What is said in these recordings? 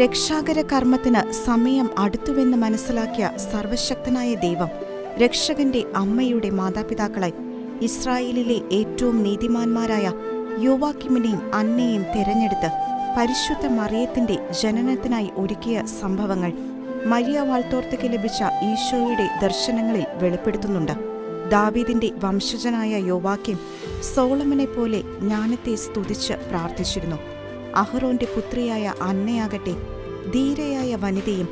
രക്ഷാകര കർമ്മത്തിന് സമയം അടുത്തുവെന്ന് മനസ്സിലാക്കിയ സർവശക്തനായ ദൈവം രക്ഷകന്റെ അമ്മയുടെ മാതാപിതാക്കളായി ഇസ്രായേലിലെ ഏറ്റവും നീതിമാന്മാരായ യുവാക്കിമിനെയും അന്നയെയും തിരഞ്ഞെടുത്ത് പരിശുദ്ധ മറിയത്തിന്റെ ജനനത്തിനായി ഒരുക്കിയ സംഭവങ്ങൾ മരിയ വാൾത്തോർത്തയ്ക്ക് ലഭിച്ച ഈശോയുടെ ദർശനങ്ങളിൽ വെളിപ്പെടുത്തുന്നുണ്ട്. ദാവീദിന്റെ വംശജനായ യോവാക്യം സോളമനെ പോലെ ജ്ഞാനത്തെ സ്തുതിച്ച് പ്രാർത്ഥിച്ചിരുന്നു. അഹ്റോന്റെ പുത്രിയായ അന്നയാകട്ടെ ധീരയായ വനിതയും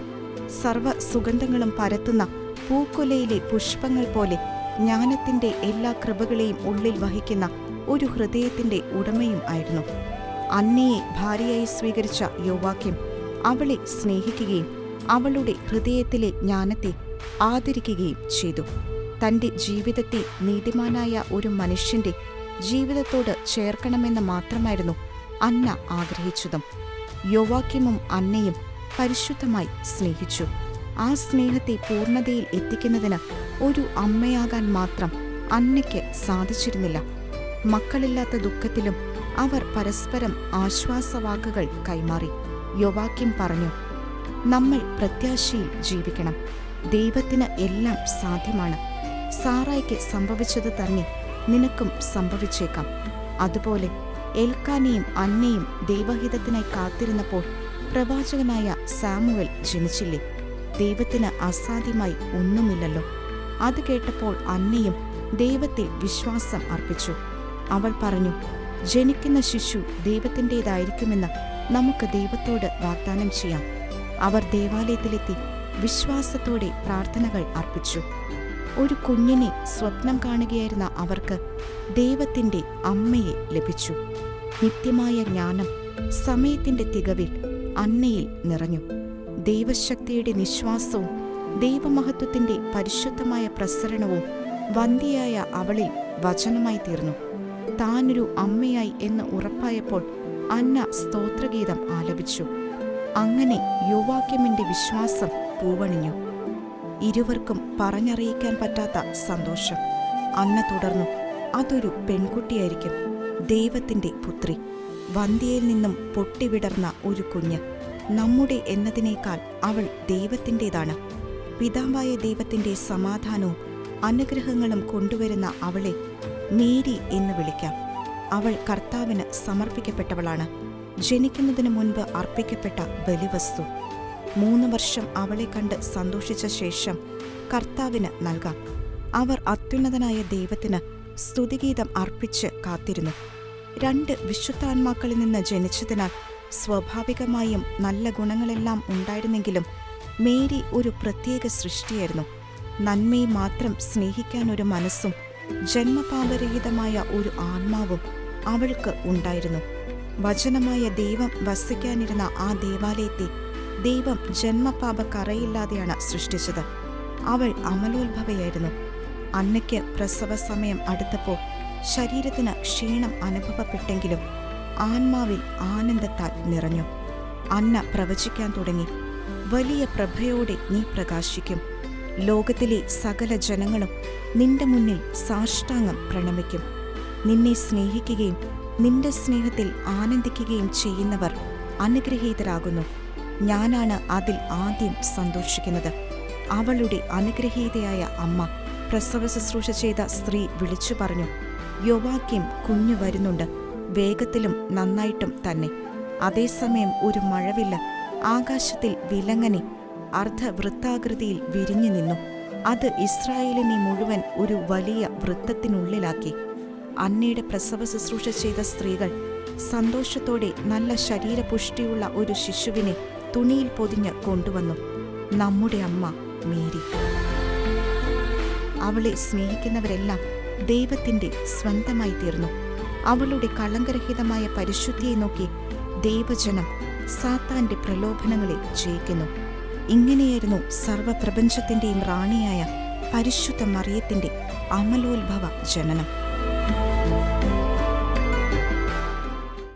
സർവ സുഗന്ധങ്ങളും പരത്തുന്ന പൂക്കൊലയിലെ പുഷ്പങ്ങൾ പോലെ ജ്ഞാനത്തിന്റെ എല്ലാ കൃപകളെയും ഉള്ളിൽ വഹിക്കുന്ന ഒരു ഹൃദയത്തിന്റെ ഉടമയും ആയിരുന്നു. അന്നയെ ഭാര്യയായി സ്വീകരിച്ച യോവാക്യം അവളെ സ്നേഹിക്കുകയും അവളുടെ ഹൃദയത്തിലെ ജ്ഞാനത്തെ ആദരിക്കുകയും ചെയ്തു. തന്റെ ജീവിതത്തെ നീതിമാനായ ഒരു മനുഷ്യന്റെ ജീവിതത്തോട് ചേർക്കണമെന്ന് മാത്രമായിരുന്നു അന്ന ആഗ്രഹിച്ചതും യോവാക്യമും അന്നയും പരിശുദ്ധമായി സ്നേഹിച്ചു. ആ സ്നേഹത്തെ പൂർണതയിൽ എത്തിക്കുന്നതിന് ഒരു അമ്മയാകാൻ മാത്രം അന്നയ്ക്ക് സാധിച്ചിരുന്നില്ല. മക്കളില്ലാത്ത ദുഃഖത്തിലും അവർ പരസ്പരം ആശ്വാസവാക്കുകൾ കൈമാറി. യോവാക്യം പറഞ്ഞു നമ്മൾ പ്രത്യാശയിൽ ജീവിക്കണം. ദൈവത്തിന് എല്ലാം സാധ്യമാണ്. സാറായ്ക്ക് സംഭവിച്ചത് തന്നെ നിനക്കും സംഭവിച്ചേക്കാം. അതുപോലെ എൽക്കാനയും അന്നയും ദൈവഹിതത്തിനായി കാത്തിരുന്നപ്പോൾ പ്രവാചകനായ സാമുവൽ ജനിച്ചില്ലേ? ദൈവത്തിന് അസാധ്യമായി ഒന്നുമില്ലല്ലോ. അത് കേട്ടപ്പോൾ അന്നയും ദൈവത്തിൽ വിശ്വാസം അർപ്പിച്ചു. അവൾ പറഞ്ഞു ജനിക്കുന്ന ശിശു ദൈവത്തിന്റെതായിരിക്കുമെന്ന് നമുക്ക് ദൈവത്തോട് വാഗ്ദാനം ചെയ്യാം. അവർ ദേവാലയത്തിലെത്തി വിശ്വാസത്തോടെ പ്രാർത്ഥനകൾ അർപ്പിച്ചു. ഒരു കുഞ്ഞിനെ സ്വപ്നം കാണുകയായിരുന്ന അവർക്ക് ദൈവത്തിന്റെ അമ്മയെ ലഭിച്ചു. നിത്യമായ ജ്ഞാനം സമയത്തിന്റെ തികവിൽ അന്നയിൽ നിറഞ്ഞു. ദൈവശക്തിയുടെ നിശ്വാസവും ദൈവമഹത്വത്തിന്റെ പരിശുദ്ധമായ പ്രസരണവും വന്ധ്യയായ അവളിൽ വചനമായി തീർന്നു. താനൊരു അമ്മയായി എന്ന് ഉറപ്പായപ്പോൾ അന്ന സ്തോത്രഗീതം ആലപിച്ചു. അങ്ങനെ യുവാക്യമിന്റെ വിശ്വാസം പൂവണിഞ്ഞു. ഇരുവർക്കും പറഞ്ഞറിയിക്കാൻ പറ്റാത്ത സന്തോഷം. അന്ന തുടർന്നു അതൊരു പെൺകുട്ടിയായിരിക്കും ദൈവത്തിന്റെ പുത്രി. വന്ധ്യയിൽ നിന്നും പൊട്ടിവിടർന്ന ഒരു കുഞ്ഞ്. നമ്മുടെ എന്നതിനേക്കാൾ അവൾ ദൈവത്തിന്റെതാണ്. പിതാവായ ദൈവത്തിന്റെ സമാധാനവും അനുഗ്രഹങ്ങളും കൊണ്ടുവരുന്ന അവളെ മേരി എന്ന് വിളിക്കാം. അവൾ കർത്താവിന് സമർപ്പിക്കപ്പെട്ടവളാണ്. ജനിക്കുന്നതിന് മുൻപ് അർപ്പിക്കപ്പെട്ട ബലിവസ്തു. മൂന്ന് വർഷം അവളെ കണ്ട് സന്തോഷിച്ച ശേഷം കർത്താവിന് നൽകാം. അവർ അത്യുന്നതനായ ദൈവത്തിന് സ്തുതിഗീതം അർപ്പിച്ച് കാത്തിരുന്നു. രണ്ട് വിശുദ്ധാത്മാക്കളിൽ നിന്ന് ജനിച്ചതിനാൽ സ്വാഭാവികമായും നല്ല ഗുണങ്ങളെല്ലാം ഉണ്ടായിരുന്നെങ്കിലും മേരി ഒരു പ്രത്യേക സൃഷ്ടിയായിരുന്നു. നന്മയെ മാത്രം സ്നേഹിക്കാൻ ഒരു മനസ്സും ജന്മപാപരഹിതമായ ഒരു ആത്മാവും അവൾക്ക് ഉണ്ടായിരുന്നു. വചനമായ ദൈവം വസിക്കാനിരുന്ന ആ ദേവാലയത്തെ ദൈവം ജന്മപാപ കറയില്ലാതെയാണ് സൃഷ്ടിച്ചത്. അവൾ അമലോത്ഭവയായിരുന്നു. അന്നയ്ക്ക് പ്രസവ സമയം അടുത്തപ്പോൾ ശരീരത്തിന് ക്ഷീണം അനുഭവപ്പെട്ടെങ്കിലും ആത്മാവിൽ ആനന്ദത്താൽ നിറഞ്ഞു. അന്ന പ്രവചിക്കാൻ തുടങ്ങി. വലിയ പ്രഭയോടെ നീ പ്രകാശിക്കും. ലോകത്തിലെ സകല ജനങ്ങളും നിന്റെ മുന്നിൽ സാഷ്ടാംഗം പ്രണമിക്കും. നിന്നെ സ്നേഹിക്കുകയും നിന്റെ സ്നേഹത്തിൽ ആനന്ദിക്കുകയും ചെയ്യുന്നവർ അനുഗ്രഹീതരാകുന്നു. ഞാനാണ് അതിൽ ആദ്യം സന്തോഷിക്കുന്നത്. അവളുടെ അനുഗ്രഹീതയായ അമ്മ പ്രസവ ശുശ്രൂഷ ചെയ്ത സ്ത്രീ വിളിച്ചു പറഞ്ഞു യോവാക്യം കുഞ്ഞു വരുന്നുണ്ട്. വേഗത്തിലും നന്നായിട്ടും തന്നെ. അതേസമയം ഒരു മഴവില്ല. ആകാശത്തിൽ വിലങ്ങനെ. അർദ്ധവൃത്താകൃതിയിൽ വിരിഞ്ഞു നിന്നു. അത് ഇസ്രായേലിനെ മുഴുവൻ ഒരു വലിയ വൃത്തത്തിനുള്ളിലാക്കി. അന്നയുടെ പ്രസവ ശുശ്രൂഷ ചെയ്ത സ്ത്രീകൾ സന്തോഷത്തോടെ നല്ല ശരീരപുഷ്ടിയുള്ള ഒരു ശിശുവിനെ തുണിയിൽ പൊതിഞ്ഞ് കൊണ്ടുവന്നു. നമ്മുടെ അമ്മ മേരി. അവളെ സ്നേഹിക്കുന്നവരെല്ലാം ദൈവത്തിന്റെ സ്വന്തമായി തീർന്നു. അവളുടെ കളങ്കരഹിതമായ പരിശുദ്ധിയെ നോക്കി ദൈവജനം സാത്താന്റെ പ്രലോഭനങ്ങളെ ജയിക്കുന്നു. ഇങ്ങനെയായിരുന്നു സർവപ്രപഞ്ചത്തിന്റെയും റാണിയായ പരിശുദ്ധ മറിയത്തിന്റെ അമലോത്ഭവ ജനനം.